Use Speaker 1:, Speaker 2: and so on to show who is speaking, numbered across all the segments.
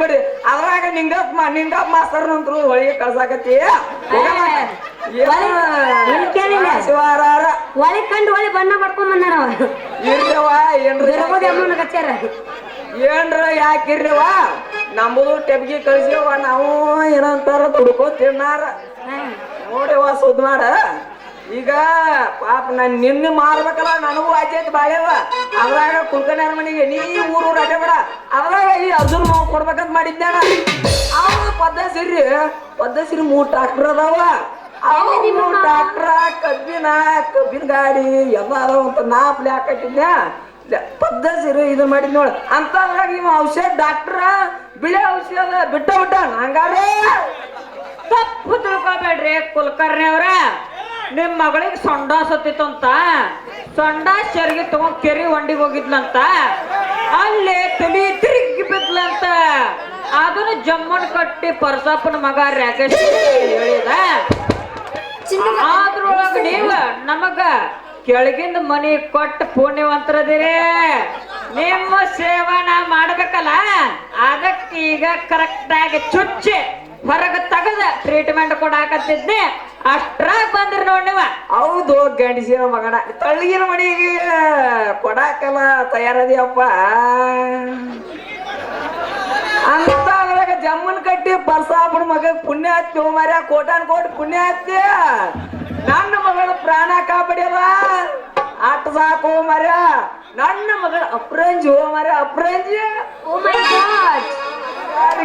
Speaker 1: ಬಡ್ದಿ ಅದ್ರಾಗ ನಿಂಗ ನಿಂಗ ಮಾಸ್ತರ್ ನಂತರು ಹೊಳಿಗೆ ಕಳ್ಸಾಕತ್ತಿ. ಶಿವಾರಾರ.
Speaker 2: ಒಳಗೆ ಕಂಡು ಹೊಳಿ ಬಣ್ಣ ಪಡ್ಕೊಂಡ್ ಬಂದಾರ
Speaker 1: ಇರ್ರವ ಏನ್ರ
Speaker 2: ಯಾಕಿರ್ರಿವ ನಮ್ದು ಕಚ್ಚಾರ
Speaker 1: ಏನ್ರ ಯಾಕಿರ್ರವ ನಮ್ಮದು ಟೆಬ್ಗಿ ಕಳ್ಸಿವ ನಾವು ಏನಂತಾರ ದುಡ್ಕೋ ತಿನ್ನಾರ. ನೋಡಿವ ಸುದ್ ಮಾಡ ಈಗ ಪಾಪ ನಾನು ನಿನ್ನ ಮಾರ್ಬೇಕಲ್ಲ, ನನಗೂ ಆಚೆ ಬಾಳೆವ ಅದ್ರಾಗ ಕುಲ್ಕನ್ಯಾರ ಮನೆಗೆ, ನೀ ಊರು ಊರು ಅಡ್ಡ ಬೇಡ. ಅದ್ರಾಗ ಈ ಅರ್ಜುನ್ ಮಾವು ಕೊಡ್ಬೇಕಂತ ಮಾಡಿದ್ದೆ ಅವ ಪದ್ಧಸಿರಿ ಪದ್ಧಸಿರಿ ಮೂರು ಟ್ರಾಕ್ಟರ್ ಅದಾವ. ಟ್ರಾಕ್ಟರ್ ಕಬ್ಬಿನ ಕಬ್ಬಿನ ಗಾಡಿ, ಎಲ್ಲ ಅದಾವ ಅಂತ ನಾ ಪ್ಲೇ ಹಾಕಟ್ಟಿದ್ದೆ ಪದ್ಧಸಿರಿ ಇದು ಮಾಡಿದ್ ನೋಡ. ಅಂತದ್ರಾಗ ಇವ ಔಷಧ ಡಾಕ್ಟ್ರ ಬಿಳಿ ಔಷಧ ಬಿಟ್ಟ ಬಿಟ್ಟ ಹಂಗಾರೆ?
Speaker 3: ತಪ್ಪು ತಿಳ್ಕೊಬೇಡ್ರಿ ಕುಲಕರ್ಣಿ ಅವ್ರ ನಿಮ್ ಮಗಳಿಗೆ ಸೊಂಡ ಅಂತ ಸೊಂಡ ಶರ್ಗಿ ತಗೊಂಡ್ ಕೆರಿ ಹೊಂಡಿಗೆ ಹೋಗಿದ್ಲಂತ? ಅಲ್ಲಿ ತಲಿ ತಿರುಗಿ ಬಿದ್ಲಂತ? ಅದನ್ನ ಜಮ್ಮನ್ ಕಟ್ಟಿ ಪರಸಪ್ಪನ ಮಗ ರಾಕೇಶ್ ಹೇಳಿದ. ಅದ್ರೊಳಗ ನೀವ ನಮಗ ಕೆಳಗಿಂದ ಮನಿ ಕೊಟ್ಟು ಪುಣ್ಯವಂತರದಿರಿ. ನಿಮ್ಮ ಸೇವನ ಮಾಡ್ಬೇಕಲ್ಲ? ಅದಕ್ಕೆ ಈಗ ಕರೆಕ್ಟ್ ಆಗಿ ಚುಚ್ಚಿ ಹೊರಗೆ ತೆಗೆದ ಟ್ರೀಟ್ಮೆಂಟ್ ಕೊಡಾಕತ್ತಿದ್ದೆ ಅಷ್ಟ್ರಾಗ ಬಂದ್ರ ನೋಡಿ ನೀವ.
Speaker 1: ಹೌದು ಗಂಡಸಿನ ಮಗನ. ತಳ್ಳಿಗಿನ ಮನೆಗೆ ಕೊಡಾಕಲ್ಲ ತಯಾರದಿಯಪ್ಪ. ಅಂತ ಅದ್ರಾಗ ಜಮ್ಮನ್ ಕಟ್ಟಿ ಬರ್ಸಾಬಿಡ ಮಗ ಪುಣ್ಯ ಹತ್ತಿ ಮಾರ ಕೋಟಾನ್ ಕೋಟ್ ಪುಣ್ಯ ಹತ್ತಿ ನನ್ನ ಮಗಳ ಪ್ರಾಣ ಕಾಪಾಡ್ಯದ ಆಟ ಸಾಕು ಮಾರ ನನ್ನ ಮಗಳ ಅಪ್ರಂಜಿ ಹೋ ಮಾರ ಅಪ್ರಂಜಿ.
Speaker 2: Oh my god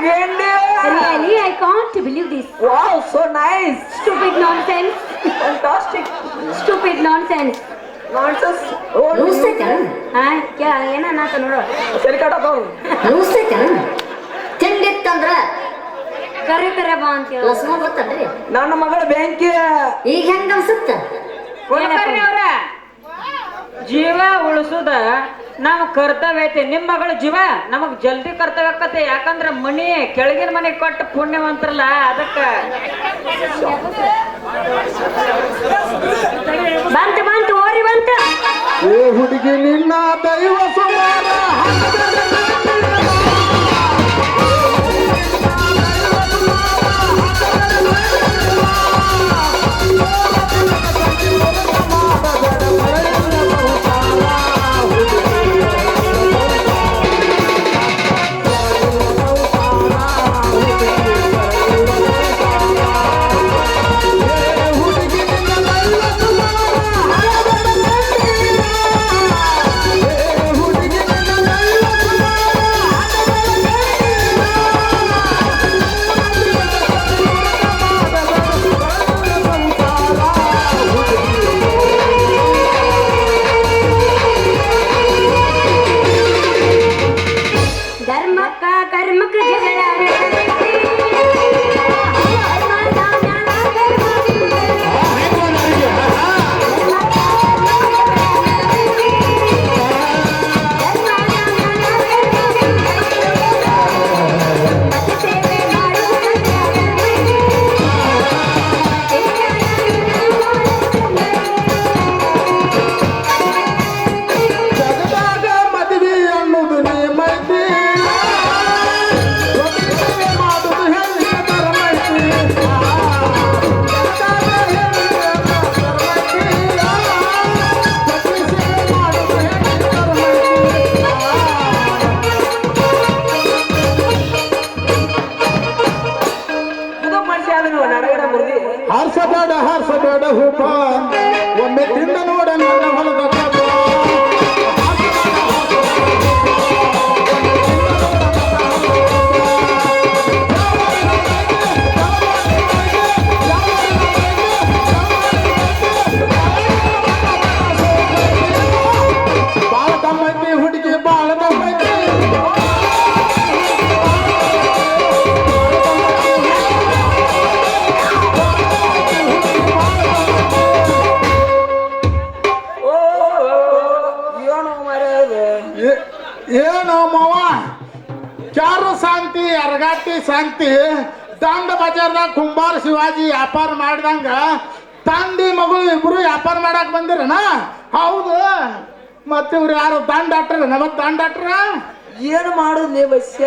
Speaker 1: ಗೆಂಡಿ
Speaker 2: really I can't believe this
Speaker 1: wow so nice
Speaker 2: stupid nonsense
Speaker 1: fantastic
Speaker 2: stupid nonsense
Speaker 1: nonsense ಓ
Speaker 4: ನುಡಿಸ್ತೈತೇನ
Speaker 2: ಹಾ ಕ್ಯಾ ಏನಾತ ನೋಡು.
Speaker 1: ತಲೆ ಕಟ್ಟತಾವ್
Speaker 4: ನುಡಿಸ್ತೈತೇನ ತಿಂಡಿತ್ತಂದ್ರ
Speaker 2: ಕರೆ ಕರೆ ಬಾ ಅಂತ ಹೇಳು.
Speaker 4: ಲಸ್ಮ ಗೊತ್ತನ್ರಿ
Speaker 1: ನನ್ನ ಮಗಳ ಬ್ಯಾಂಕಿ
Speaker 4: ಈಗ ಹೆಂಗ ಅನ್ಸುತ್ತ?
Speaker 3: ಜೀವ ಉಳಿಸುದ ನಮ್ಮ ಕರ್ತವ್ಯ ಐತಿ. ನಿಮ್ಮ ಮಗಳ ಜೀವ ನಮಗ್ ಜಲ್ದಿ ಕರ್ತವ್ಯ ಆಕತಿ ಯಾಕಂದ್ರ ಮನಿ ಕೆಳಗಿನ ಮನೆ ಕೊಟ್ಟು ಪುಣ್ಯವಂತರಲ್ಲ, ಅದಕ್ಕ
Speaker 2: ಬಂತ, ಬಂತು, ಓರಿ ಬಂತ.
Speaker 1: ಏ ಹುಡುಗಿ, ನಿನ್ನ ದೈವ ಸುಮಾರ
Speaker 5: ಹಾರ್ಸಬೇಡ ಹಾರ್ಸಬೇಡ ಹೂಪ. ಒಮ್ಮೆ ತಿಂದ ನೋಡ ನನ್ನ ಹೊಲ ಶಾಂತಿ ದಂಡ ಬಜಾರ್ದಾಗ ಕುಂಬಾರ ಶಿವಾಜಿ ವ್ಯಾಪಾರ ಮಾಡಿದಂಗ ತಂದಿ ಮಗಳು ಇಬ್ರು ವ್ಯಾಪಾರ ಮಾಡಕ್ ಬಂದಿರನ? ಹೌದು. ಮತ್ತೆ ಇವ್ರು ಯಾರು ದಂಡ ಅಟ್ರ ನಮಗ್ ದಂಡ ಏನು
Speaker 1: ಏನ್ ನೀವು ಬಸ್ಯ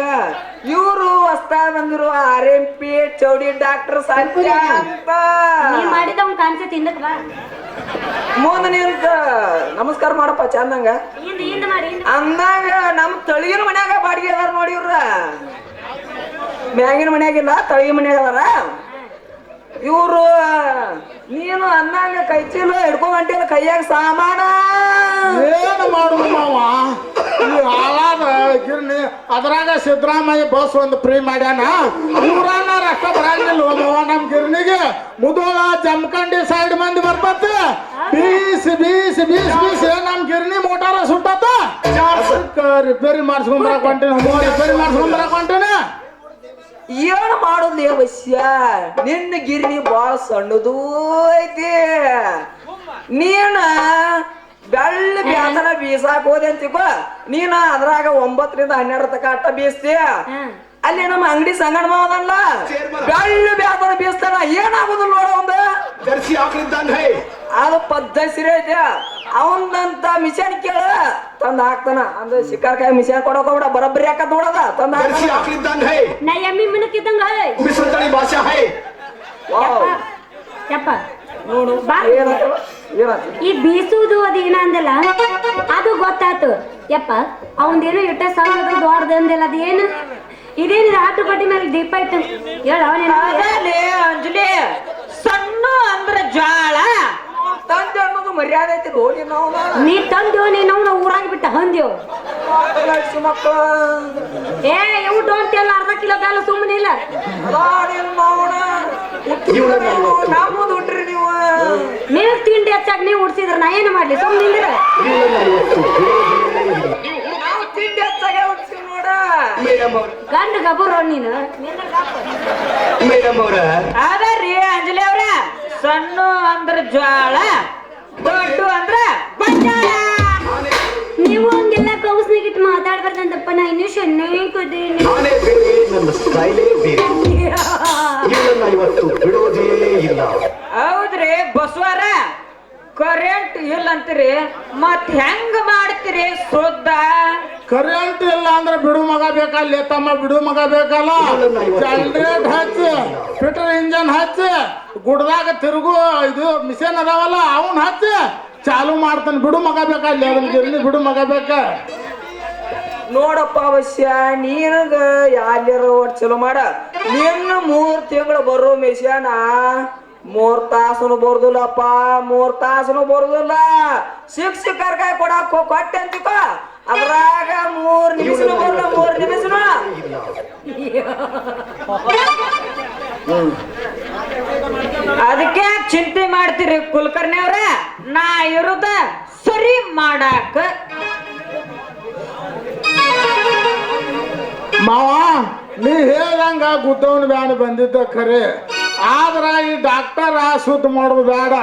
Speaker 1: ಇವರು ಹೊಸ್ತಾ ಬಂದಿರುವ ಆರ್ ಎಂ ಪಿ ಚೌಡಿ ಡಾಕ್ಟರ್ ಸತ್ಯ ಅಂತ.
Speaker 2: ಮಾಡಿದ ಮಾಡಿದವ್ ಕಾಣಿಸುತ್ತೆ ಹಿಂದಕ್ ಬಾ.
Speaker 1: ಮುಂದ ನಿಂತ ನಮಸ್ಕಾರ ಮಾಡಪ್ಪ ಚಂದಂಗ. ಅಂದಾಗ ನಮ್ ತಳಿಗಿನ ಮನ್ಯಾಗ ಬಾಡಿಗೆ ಅದಾರ ನೋಡಿ ಇವ್ರ. ಮ್ಯಾಗಿನ ಮನ್ಯಾಗಿಲ್ಲ ತಳಗಿನ ಮನ್ಯಾಗ ಇವರು ಇವ್ರು ನೀನು ಅನ್ನಂಗ ಕೈ ಚೀಲ ಹಿಡ್ಕೊಂಡು ಹೊಂಟಿಲ್ಲ ಕೈಯಾಗ ಸಾಮಾನ.
Speaker 5: ಏನು ಮಾಡುದು ಮಾವ? ಈ ಹಾಳಾದ ಗಿರ್ನಿ ಅದ್ರಾಗ ಸಿದ್ದರಾಮಯ್ಯ ಬಸ್ ಒಂದು ಫ್ರೀ ಮಾಡ್ಯಾನ. ಊರನ್ನ ರಕ್ತ ಬರಂಗಿಲ್ಲ ಮಾವ ನಮ್ ಗಿರ್ನಿಗೆ. ಮುದೋಳ ಜಮಖಂಡಿ ಸೈಡ್ ಮಂದಿ ಬರ್ಬತ್ತ ಬೀಸ್ ಬೀಸ್ ಬೀಸ್ ಬೀಸ್ ನಮ್ ಗಿರ್ನಿ ಮೋಟಾರ ಸುಟ್ಟತ್ತ. ರಿಪೇರಿ ಮಾಡ್ಸ್ಕೊಂಡ್ ಬರಕ್ ಹೊಂಟೀನಿ ರಿಪೇರಿ ಮಾಡ್ಸ್ಕೊಂಡ್ ಬರಕ್ ಹೊಂಟೀನಿ.
Speaker 1: ಏನು ಮಾಡೋದು ಅವಶ್ಯ ನಿನ್ನ ಗಿರಣಿ ಬಾಳ ಸಣ್ಣದು ಐತಿ. ನೀನ ಬೆಳ್ಳ ಬ್ಯಾಸನ ಬೀಸಾಕ್ ಹೋದೆ ಅಂತಿಕೋ ನೀನ ಅದ್ರಾಗ ಒಂಬತ್ತರಿಂದ ಹನ್ನೆರಡು ತಕ ಅಟ್ಟ ಬೀಸ್ತೀಯ ಅಲ್ಲಿ ನಮ್ಮ ಅಂಗಡಿ ಸಂಗಣ ಮಾವದಲ್ಲ ಬೆಳ್ಳ ಬ್ಯಾಸನ ಬೀಸ್ತಾನ. ಏನಾಗುದಿಲ್ಲ ನೋಡ ಒಂದ ಅದು ಪದ್ಧತಿ ಐತೆ. ಅವನಂತ ಮಿಷನ್ ಕೇಳ. ತಂದ ಹಾಕ್ತಾನ. ಅಂದ್ರೆ ಶಿಕಾರ್ಕಾಯಿ ಮಿಷನ್ ಕೊಡೋಕ ಬಿಡ ಬರಬ್ಬರಿ ಹಾಕತ್ ನೋಡದ ತಂದ
Speaker 2: ನಾ ಎಮ್ಮಿ ಈ ಬೀಸುದು ಅದು ಏನಂದಲ್ಲ ಅದು ಗೊತ್ತಾತು. ಯಪ್ಪ ಅವಂದೇನು ಇಟ್ಟ ಸಾವಿರದ ದೊಡ್ಡದು ಅಂದಲ್ಲ ಅದೇನು? ಇದೇನಿದೆ ರಾತ್ರಿ ಬಟ್ಟಿ ಮೇಲೆ ದೀಪ ಇಟ್ಟು? ಹೇಳ ಅವನೇನು
Speaker 3: ಅಂಜಲಿ ಸಣ್ಣ ಅಂದ್ರೆ ಜ್ವಾಳ
Speaker 1: ಮರ್ಯಾದೆ ಐತಿ ನೋಡಿ ನಾವು
Speaker 2: ನೀ ತಂದು ನೀನು ಅವನ ಊರಾಗ ಬಿಟ್ಟ ಹಂದೇವ್
Speaker 1: ಮಕ್ಕಳ
Speaker 2: ಏ ಇವು ಡೋಂಟ್ ಎಲ್ಲ ಅರ್ಧ ಕಿಲೋ ಬೇಲ ಸುಮ್ಮನೆ ಇಲ್ಲ.
Speaker 1: ನಮ್ಮದು ಹುಟ್ರಿ ನೀವು.
Speaker 2: ನೀವು ತಿಂಡಿ ಹೆಚ್ಚಾಗಿ ನೀವು ಉಡ್ಸಿದ್ರ ನಾ ಏನು ಮಾಡ್ಲಿ? ಸುಮ್ಮನೆ ನಿಂದ್ರ
Speaker 1: ನಾವು ತಿಂಡಿ ಹೆಚ್ಚಾಗೆ ಹುಟ್ಸಿ ನೋಡ.
Speaker 6: ಮೇಡಮ್ ಅವ್ರ
Speaker 2: ಗಂಡ ಗಬರು ನೀನು? ರೀ
Speaker 6: ಮೇಡಮ್ ಅವರ
Speaker 3: ಅದರಿ ಅಂಜಲಿ ಅವ್ರ. ಸಣ್ಣ ಅಂದ್ರ ಜ್ವಾಳ.
Speaker 4: ಮಾತಾಡ್ಬಾರ್ದಂತಪ್ಪ ನಾ ಇನ್ನೂ
Speaker 6: ನಾನೇ ಬೇರೆ ನನ್ನ ಸ್ಟೈಲೇ ಬೇರೆ. ಇವಳನ್ನ ಇವತ್ತು ಬಿಡೋದೇ ಇಲ್ಲ.
Speaker 3: ಹೌದ್ರಿ ಬಸವರ ಕರೆಂಟ್ ಇಲ್ಲ ಅಂತೀರಿ. ಮತ್ ಹೆಂಗ್ ಮಾಡ್ತೀರಿ ಶುದ್ಧ?
Speaker 5: ಕರೆಂಟ್ ಇಲ್ಲ ಅಂದ್ರೆ ಬಿಡು ಮಗ ಬೇಕಲ್ಲ ತಮ್ಮ ಬಿಡು ಮಗ ಬೇಕಲ್ಲ. ಜನ್ರೇಟ್ ಹಚ್ಚಿ ಪೆಟ್ರೋಲ್ ಇಂಜನ್ ಹಚ್ಚಿ. ಗುಡ್ದಾಗ ತಿರುಗು ಇದು ಮಿಷನ್ ಅದಾವಲ್ಲ ಅವನ್ ಹಚ್ಚಿ. ಚಾಲು ಮಾಡ್ತಾನೆ ಬಿಡು ಮಗ ಬೇಕಲ್ಲ ಅದನ್ನ ಗಿರ್ನಿ ಬಿಡು ಮಗ ಬೇಕ.
Speaker 1: ನೋಡಪ್ಪ ಅವಶ್ಯ, ನೀನಗ ಯಾರ್ಯಾರ ಒಟ್ ಚಲೋ ಮಾಡ. ನಿನ್ನ ಮೂರ್ ತಿಂಗಳು ಬರೋ ಮಿಷನ ಮೂರ್ ತಾಸನು ಬರ್ದಿಲ್ಲಪ್ಪ, ಮೂರ್ ತಾಸನು ಬರುದಿಲ್ಲ. ಶಿಕ್ಷಕರ್ಗ ಕೊಡಾಕ ಕೊಟ್ಟೆ ಅಂತಿಕೋ. ಅದ್ರಾಗ ಮೂರ್ ನಿಮಿಷನು ಬರ್ಲ ಮೂರ್ ನಿಮಿಷನು.
Speaker 3: ಅದಕ್ಕೆ ಚಿಂತೆ ಮಾಡ್ತೀರಿ ಕುಲಕರ್ಣಿ ಅವ್ರ, ನಾ ಇರುದ ಸರಿ ಮಾಡಾಕ
Speaker 5: ಮಾವ ನೀ ಹೇಳ್ದಂಗ ಗುದ್ದವನ ಬ್ಯಾನ್ ಬಂದಿದ್ದ ಖರೆ. ಆದ್ರ ಈ ಡಾಕ್ಟರ್ ಆ ಸುದ್ದಿ ಮಾಡೋದು ಬೇಡ.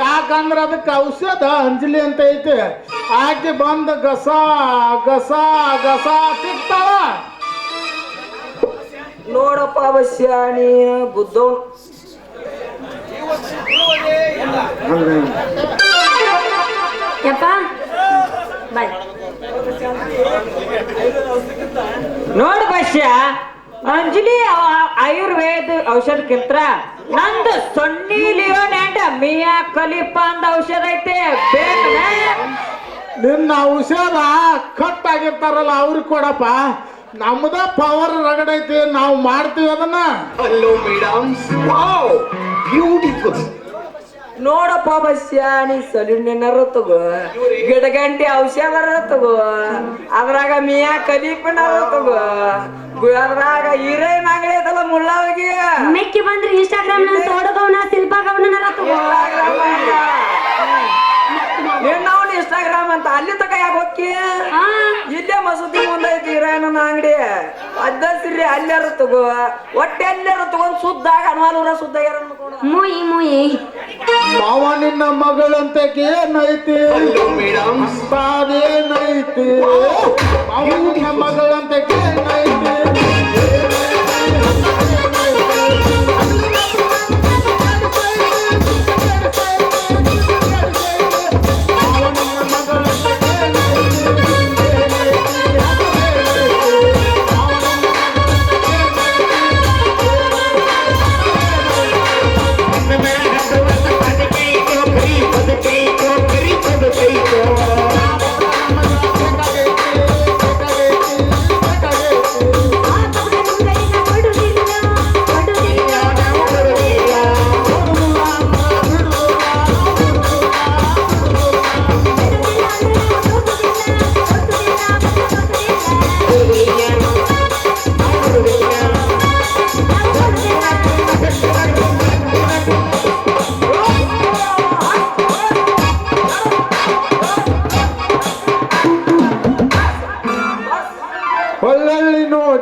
Speaker 5: ಯಾಕಂದ್ರ ಅದಕ್ಕೆ ಔಷಧ ಅಂಜಲಿ ಅಂತ ಐತೆ. ಆಕೆ ಬಂದ ಗಸ ಗಸ ಗಸ ಸಿಗ್ತಾವ
Speaker 1: ನೋಡಪ್ಪ ಅವಶ್ಯ ನೀ ಗುದ್ದವನ್.
Speaker 2: ಯಪ್ಪ ಬಾಯ್
Speaker 3: ನೋಡ್ ಭಾಷ್ಯ. ಅಂಜಲಿ ಆಯುರ್ವೇದ ಔಷಧಕ್ಕಿಂತ ನಂದು ಸೊನ್ನಿ ಲಿಯೋನ್ ಅಂಡ್ ಮಿಯಾ ಕಲಿಪ ಅಂದ ಔಷಧ ಐತೆ. ಬೇಕನ
Speaker 5: ನಿನ್ನ ಔಷಧ ಕಟ್ ಆಗಿರ್ತಾರಲ್ಲ ಅವ್ರಿಗೆ ಕೊಡಪ್ಪ. ನಮ್ದ ಪವರ್ ರಗಡೈತಿ ನಾವು ಮಾಡ್ತೀವಿ ಅದನ್ನ.
Speaker 6: ಹಲೋ ಮೇಡಮ್ ವಾವ್ ಬ್ಯೂಟಿಫುಲ್
Speaker 1: ನೋಡಪ್ಪ ಬಸ್ಯ ನೀ ಸಲೀನೇನಾರ ತಗೋ. ಗಿಡಗಂಟಿ ಔಷಧರ ತಗೋ. ಅದ್ರಾಗ ಮಿಯಾ ಕಲೀಪನಾರ ತಗೋ. ಅದ್ರಾಗ ಹೀರೋಯಿನ್ ಆಗೈತಲ್ಲ ಮುಳ್ಳಾವಿಗೆ
Speaker 2: ಮೆಕ್ಕಿ ಬಂದ್ರೆ ಇನ್ಸ್ಟಾಗ್ರಾಮ್ನ ತೋಡಗವನ ಶಿಲ್ಪಾಗವನ ತಗೋ.
Speaker 1: ಇನ್ಸ್ಟಾಗ್ರಾಮ್ ಅಂತ ಅಲ್ಲಿ ತಕ ಯಾಕೆ ಹೋಗಿ
Speaker 2: ಹಾ.
Speaker 1: ಇಲ್ಲೇ ಮಸೂದಿ ಮುಂದೈತಿ ಇರಾಯನ ಅಂಗಡಿ. ಅದ್ದ ಸಿರಿ ಅಲ್ಲಾರ ತಗೋ. ಒಟ್ಟೆ ಅಲ್ಲಾರ ತಗೊಂಡ್ ಸುದ್ದಾಗ ಅನ್ವಾಲೂರ ಸುದ್ದ
Speaker 2: ಮುಯಿ ಮುಯಿ.
Speaker 5: ಮಾವ ನಿನ್ನ ಮಗಳಂತೆ ಏನೈತಿ
Speaker 6: ಹಲೋ ಮೇಡಮ್
Speaker 5: ತಾನೇನೈತಿ ಮಾವ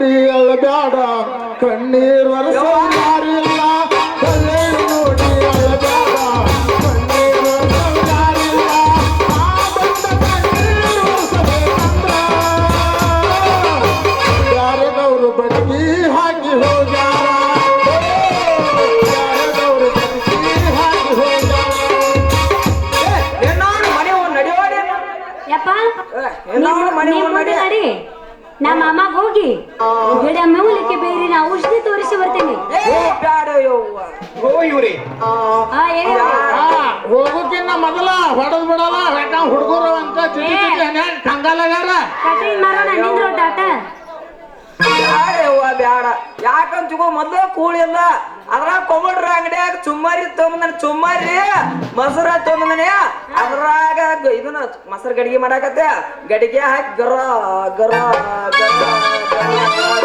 Speaker 2: ಮಾಡಿ ಅಳಬೇಡ ಕಣ್ಣೀರ್ ವರ್ಷ ನಾ ಔಷಧಿ ತೋರಿಸಿ ಬರ್ತೇನೆ.
Speaker 1: ಏ ಬ್ಯಾಡ ಯವ್ವ.
Speaker 6: ಓ ಇವ್ರಿ.
Speaker 2: ಆ, ಹೇಳಿ
Speaker 5: ಆ, ಹೋಗೋಕಿನ್ನ ಮೊದಲ ಹೊಡೆದ್ ಬಿಡಲ್ಲ ಯಾಕ ಹುಡುಗರು ಅಂತ
Speaker 2: ಕಟಿಂಗ್ ಮಾಡೋಣ ನಿಂದ್ರು ಟಾಟ
Speaker 1: ಬ್ಯಾಡ ಯವ್ವ ಬ್ಯಾಡ. ಯಾಕಂತ ಮೊದ್ಲ ಮೊದ್ಲು ಕೂಳಿಲ್ಲ ಅದ್ರಾಗ ಕೊಮಡ್ರ ಅಂಗಡಿಯಾಗ ಚುಮ್ಮಾರಿ ತೊಗೊಂಬಂದನ ಚುಮ್ಮಾರಿ ಮೊಸರ ತೊಂಬಂದನೇ ಅದ್ರಾಗ ಇದನ್ನ ಮೊಸರು ಗಡಿಗೆ ಮಾಡಾಕತ್ತೆ ಗಡಿಗೆ ಹಾಕಿ ಗರ ಗರ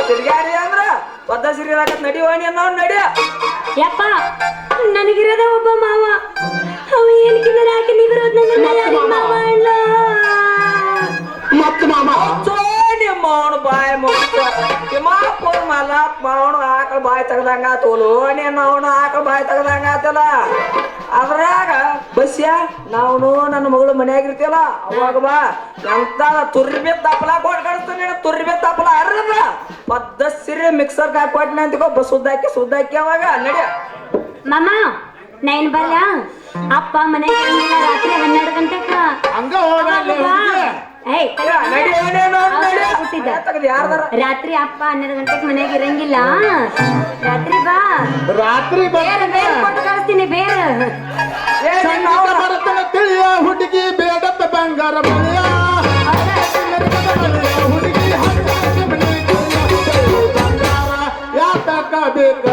Speaker 1: ತಿರ್ಗ್ಯಾರಿ ಅಂದ್ರ ಒದ್ದ ಸಿರಿ ಹಾಕತ್ ನಡಿವಾಣಿ ಅನ್ನೋ ನಡಿ.
Speaker 2: ಯಪ್ಪ ನನಗಿರದ ಒಬ್ಬ ಮಾವ. ಅವ ಏನಕ್ಕಿಂತ ಹಾಕಿ ನಿಗಿರೋದ್ ನನ್ನ ಮಾವ ಅಣ್ಣ.
Speaker 6: ಮತ್ ಮಾಮ
Speaker 1: ನಿಮ್ಮ ಅವನು ಬಾಯಿ ಮುಗಿಸ ತಿಮ್ಮಾಪುರ ಮಲ್ಲಪ್ಪ ಅವನು ಆಕಳ ಬಾಯಿ ತೆಗ್ದಂಗ ತೋಲು ನೀನು ಅವನು ಆಕಳ ಬಾಯಿ ತೆಗ್ದಂಗ ಆತಲ್ಲ. ಅದ್ರಾಗ ಬಸ್ಯ ನಾವು ನನ್ನ ಮಗಳು ಮನ್ಯಾಗ ಇರ್ತೀವಲ್ಲ ಅವಾಗ ಬಾ. ಎಂತ ತುರ್ಬಿ ತಪ್ಪಲ ಕೊಟ್ಟು ಕಳಿಸ್ತೀನಿ ತುರ್ಬಿ ತಪ್ಪಲ ಅರ್ರದ ಪದ್ದ ಸಿರಿ ಮಿಕ್ಸರ್ ಹಾಕಿ ಕೊಟ್ಟಿನ ಅಂತಿಕೋ. ಬಸ್ ಸುದ್ದಾಕಿ ಸುದ್ದಾಕಿ ಅವಾಗ ನಡಿ
Speaker 2: ಮಾಮ ನೈನ್ ಬಲ್ಯ? ಅಪ್ಪ ಮನೆಗೆ ಇರಂಗಿಲ್ಲ ರಾತ್ರಿ ಹನ್ನೆರಡು ಗಂಟೆ
Speaker 5: ಹಂಗ ಹೋಗಲ್ಲ
Speaker 2: ರಾತ್ರಿ ಅಪ್ಪ ಹನ್ನೆರಡು ಗಂಟೆಗೆ ಮನೆಗೆ ಇರಂಗಿಲ್ಲ. ರಾತ್ರಿ ಬಾ.
Speaker 5: ರಾತ್ರಿ
Speaker 2: ಬೇರೆ ಬೇರೆ ಕೊಟ್ಟು ಕಳಿಸ್ತೀನಿ ಬೇರೆ.
Speaker 5: ತಿಳಿಯ ಹುಡುಗಿ ಬೇಡಪ್ಪ ಬಂಗಾರ ಹುಡುಗಿ ಯಾತಕ ಬೇಕ?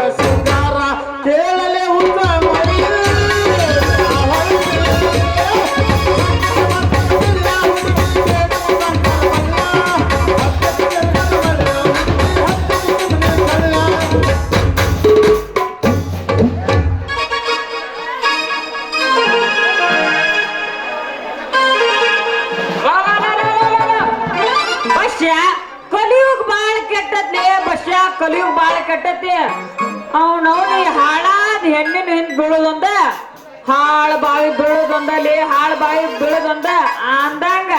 Speaker 3: ಬೀಳೋದೊಂದ? ಹಾಳ ಬಾವಿ ಬೀಳೋದೊಂದಲ್ಲಿ ಹಾಳ ಬಾವಿ ಬೀಳೋದೊಂದ? ಅಂದಂಗ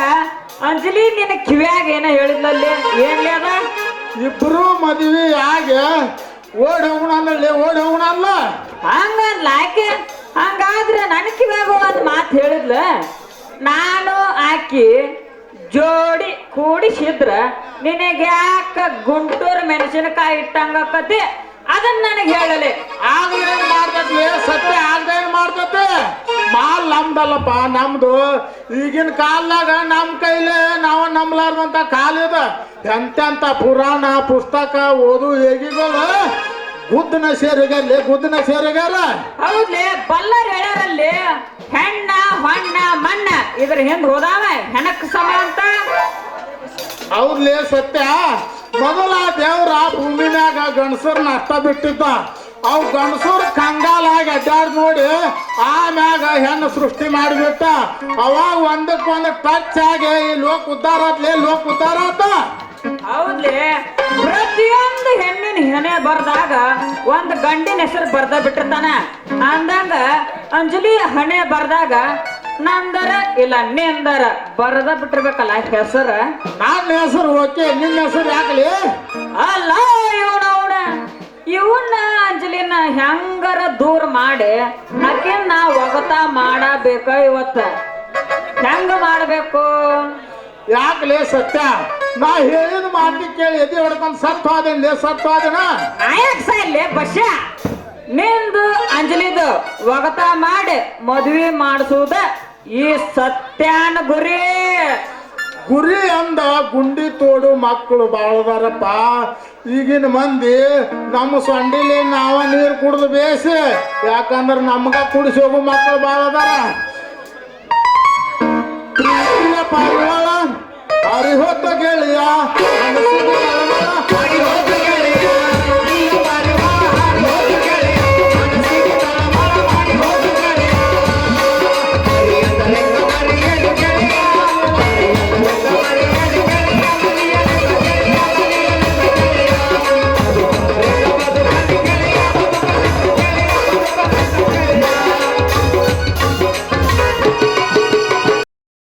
Speaker 3: ಅಂಜಲಿ ನಿನ್ನ ಕಿವ್ಯಾಗ ಏನ ಹೇಳಿದ್ಲಲ್ಲಿ? ಏನ್ಲಿ ಅದ?
Speaker 5: ಇಬ್ರು ಮದ್ವಿ ಆಗ ಓಡಿ ಹೋಗೋಣ ಅಲ್ಲೇ ಓಡಿ ಹೋಗೋಣ ಅಲ್ಲ
Speaker 3: ಹಂಗಲ್ಲ ಆಕೆ. ಹಂಗಾದ್ರೆ ನನ್ನ ಕಿವ್ಯಾಗ ಒಂದು ಮಾತು ಹೇಳಿದ್ಲ? ನಾನು ಆಕಿ ಜೋಡಿ ಕೂಡಿಸಿದ್ರ ನಿನಗ್ಯಾಕ ಗುಂಟೂರು ಮೆಣಸಿನಕಾಯಿ ಇಟ್ಟಂಗಕ್ಕತಿ ಅದನ್ನ ನನಗೆ ಹೇಳಲಿ.
Speaker 5: ಆಗ ಏನ್ ಮಾಡ್ತತಿ? ಸತ್ಯ ಆಗ್ಲೇನ್ ಏನ್ ಮಾಡ್ತತಿ? ಮಾಲ್ ನಮ್ದಲ್ಲಪ್ಪ ನಮ್ದು. ಈಗಿನ ಕಾಲ್ದಾಗ ನಮ್ ಕೈಲೇ ನಾವು ನಂಬ್ಲಾರ್ದಂತ ಕಾಲಿದ ಎಂತೆಂತ ಪುರಾಣ ಪುಸ್ತಕ ಓದು ಹೇಗಿಗಳು ಗುದ್ದನ ಸೇರಿಗಲ್ಲಿ ಗುದ್ದನ ಸೇರಿಗಲ್ಲ
Speaker 3: ಹೌದ್ಲಿ ಬಲ್ಲರ್ ಹೇಳ್ಯಾರಲ್ಲಿ ಹೆಣ್ಣ ಹೊಣ್ಣ ಮಣ್ಣ ಇದ್ರ ಹಿಂದ್ ಹೋದಾವ ಹೆಣಕ್ ಸಮ ಅಂತ?
Speaker 5: ಅವ್ರಲೇ ಸತ್ಯ? ಮೊದಲ ದೇವ್ರ ಭೂಮಿನಾಗ ಮ್ಯಾಗ ನಷ್ಟ ಬಿಟ್ಟಿದ್ದ. ಅವ್ ಗಂಡಸೂರ್ ಕಂಗಾಲಾಗಿ ಅಡ್ಡಾಡ್ ನೋಡಿ ಆಮ್ಯಾಗ ಹೆಣ್ಣು ಸೃಷ್ಟಿ ಮಾಡಿಬಿಟ್ಟ. ಅವಾಗ ಒಂದಕ್ಕೊಂದು ಟಚ್ ಆಗಿ ಈ ಲೋಕ ಉದ್ದಾರ ಆತ್ಲೇ ಲೋಕ ಉದ್ದಾರ ಆತ.
Speaker 3: ಹೌದ್ಲೆ? ಪ್ರತಿಯೊಂದು ಹೆಣ್ಣಿನ ಹೆಣೆ ಬರ್ದಾಗ ಒಂದ್ ಗಂಡಿನ ಹೆಸರು ಬರ್ದ ಬಿಟ್ಟಿರ್ತಾನ. ಅಂದಂಗ ಅಂಜಲಿ ಹಣೆ ಬರ್ದಾಗ ನಂದರ ಇಲ್ಲ ನಿಂದರ ಬರದ ಬಿಟ್ಟಿರ್ಬೇಕಲ್ಲ ಹೆಸರ?
Speaker 5: ನನ್ನ ಹೆಸರು ಓಕೆ ನಿನ್ನ ಹೆಸರು ಯಾಕಲಿ?
Speaker 3: ಅಲ್ಲ ಇವನ ಅವನ. ಇವನ್ನ ಅಂಜಲಿನ ಹೆಂಗರ ದೂರ ಮಾಡಿ ಆಕಿನ್ನ ಒಗತ ಮಾಡಬೇಕ ಇವತ್ತ. ಹೆಂಗ ಮಾಡಬೇಕು?
Speaker 5: ಯಾಕಲೇ ಸತ್ಯ? ನಾ ಹೇಳಿದ ಮಾತಿ ಕೇಳಿ ಎದೆ ಹೊಡ್ಕೊಂಡ್ ಸತ್ ಹೋದೇನ್ಲೇ ಸತ್ ಹೋದನ?
Speaker 3: ನಾಯಕ್ ಸೈಲೆ ಬಶ ನಿಂದು ಅಂಜಲಿದು ಒಗತ ಮಾಡಿ ಮದ್ವಿ ಮಾಡಿಸುವುದ ಈ ಸತ್ಯಾನ ಗುರಿ.
Speaker 5: ಗುರಿ ಅಂದ ಗುಂಡಿ ತೋಡು ಮಕ್ಕಳು ಬಾಳದಾರಪ್ಪ. ಈಗಿನ ಮಂದಿ ನಮ್ಮ ಸೊಂಡಿಲಿ ನಾವ ನೀರು ಕುಡಿದು ಬೇಸಿ, ಯಾಕಂದ್ರೆ ನಮ್ಗ ಕುಡಿಸಿ ಮಕ್ಕಳು ಬಾಳದಾರ. ಪ್ರೀತಿಯ ಹೊತ್ತ ಗೆಳೆಯ